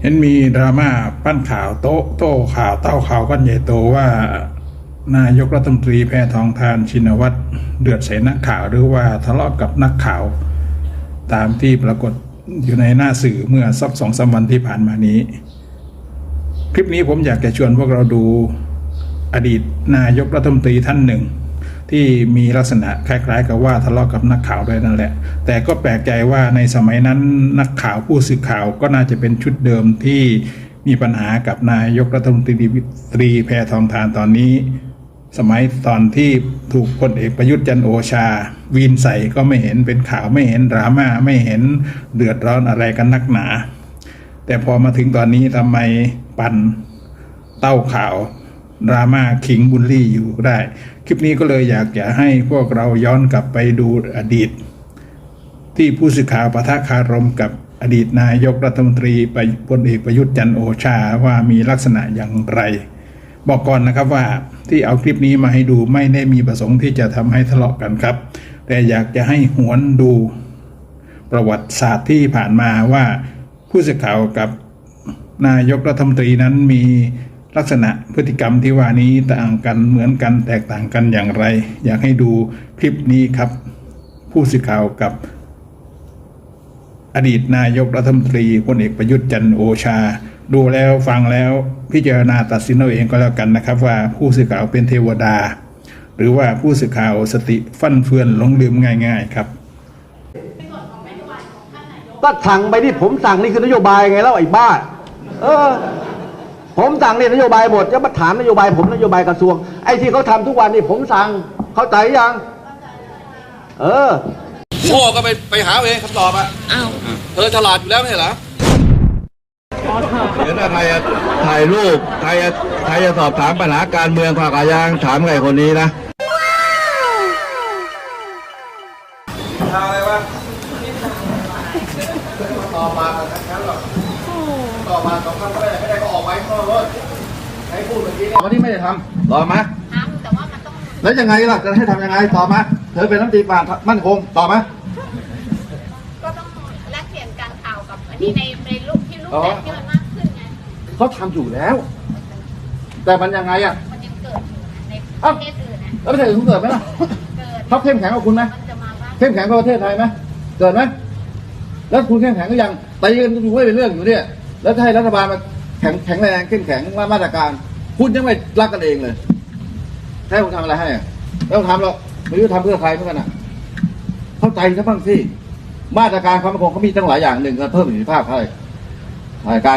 เห็นมีดราม่าปั้นข่าวโต๊ะโต้ข่าวเต้าข่าวกันใหญ่โตว่านายกรัฐมนตรีแพทองทานชินวัตรเดือดใส่นักข่าวหรือว่าทะเลาะกับนักข่าว ตามที่ปรากฏอยู่ในหน้าสื่อเมื่อสักสองสามวันที่ผ่านมานี้ คลิปนี้ผมอยากจะชวนพวกเราดูอดีตนายกรัฐมนตรีท่านหนึ่ง ที่มีลักษณะคล้าย ๆ กับว่าทะเลาะกับนักข่าวด้วยนั่นแหละ แต่ก็แปลกใจว่าในสมัยนั้นนักข่าวผู้สื่อข่าวก็น่าจะเป็นชุดเดิมที่มีปัญหากับนายกรัฐมนตรีตรีแพทองทานตอนนี้ สมัยตอนที่ถูกพลเอกประยุทธ์จันโอชา วีนใส่ก็ไม่เห็นเป็นข่าวไม่เห็นดราม่าไม่เห็นเดือดร้อนอะไรกันนักหนา แต่พอมาถึงตอนนี้ทำไมปั่นเต้าข่าว ดราม่าขิงบุลลี่อยู่ได้ คลิปนี้ก็เลยอยากจะให้พวกเราย้อนกลับไปดูอดีต ที่ผู้สื่อข่าวปะทะคารมกับอดีตนายกรัฐมนตรีไปพลเอกประยุทธ์จันโอชาว่ามีลักษณะอย่างไร บอกก่อนนะครับว่าที่เอาคลิปนี้มาให้ดูไม่ได้มีประสงค์ที่จะทำให้ทะเลาะกันครับ แต่อยากจะให้หวนดูประวัติศาสตร์ที่ผ่านมาว่าผู้สื่อข่าวกับนายกรัฐมนตรีนั้นมี ลักษณะพฤติกรรมที่ว่านี้ต่างกันเหมือนกันแตกต่างกันอย่างไร อยากให้ดูคลิปนี้ครับ ผู้สื่อข่าวกับ อดีตนายกรัฐมนตรีพลเอกประยุทธ์จันโอชา ดูแล้วฟังแล้วพิจารณาตัดสินเอาเองก็แล้วกันนะครับ ว่าผู้สื่อข่าวเป็นเทวดา หรือว่าผู้สื่อข่าวสติฟั่นเฟือนหลงลืมง่าย ๆ ครับก็สั่งไปที่ผมสั่งนี่คือนโยบายไงแล้วไอ้บ้า เออ ผมสั่งนี่นโยบายหมดจะมาถามนโยบายผมนโยบายกระทรวงไอ้ที่เขาทำทุกวันนี่ผมสั่งเข้าใจยังเออโง่ก็ไปไปหาเอาเองคำตอบอะอ้าวเธอฉลาดอยู่แล้วไม่ใช่เหรอเดี๋ยวถ้าใครจะถ่ายรูปใครจะใครจะสอบถามปัญหาการเมืองขวากายังถามไอ้คนนี้นะต่อมากันครั้งหรอกต่อมาสองครั้งก็ไม่ได้ ให้พูดเมื่อกี้เนี่ยวันนี้ไม่ได้ทำตอบมาทำแต่ว่ามันต้องแล้วยังไงล่ะจะให้ทำยังไงตอบมาเธอเป็นน้ำตีป่ามั่นคงตอบมาก็ต้องแลกเปลี่ยนการข่าวกับอันนี้ในในรูปที่รูปแบบที่มันมากขึ้นไงเขาทำอยู่แล้ว แต่มันยังไงอะมันยังเกิดอยู่ในประเทศอื่นนะแล้วประเทศอื่นเกิดไหมล่ะเกิดเขาเข้มแข็งกว่าคุณไหมมันจะมาบ้างเข้มแข็งกว่าประเทศไทยไหมเกิดไหมแล้วคุณเข้มแข็งก็ยังตีกันอยู่ไม่เป็นเรื่องอยู่เนี่ยแล้วจะให้รัฐบาลมา แข็งแข็งแรงเข้มแข็งว่ามาตรการ คุณยังไม่รักกันเองเลยให้ผมทำอะไรให้อะไม่ต้องทำหรอกไม่รู้จะทำเพื่อใครเหมือนกันอะ เข้าใจซะบ้างสิมาตรการความมั่นคงเขามีตั้งหลายอย่างหนึ่งก็เพิ่มประสิทธิภาพให้การ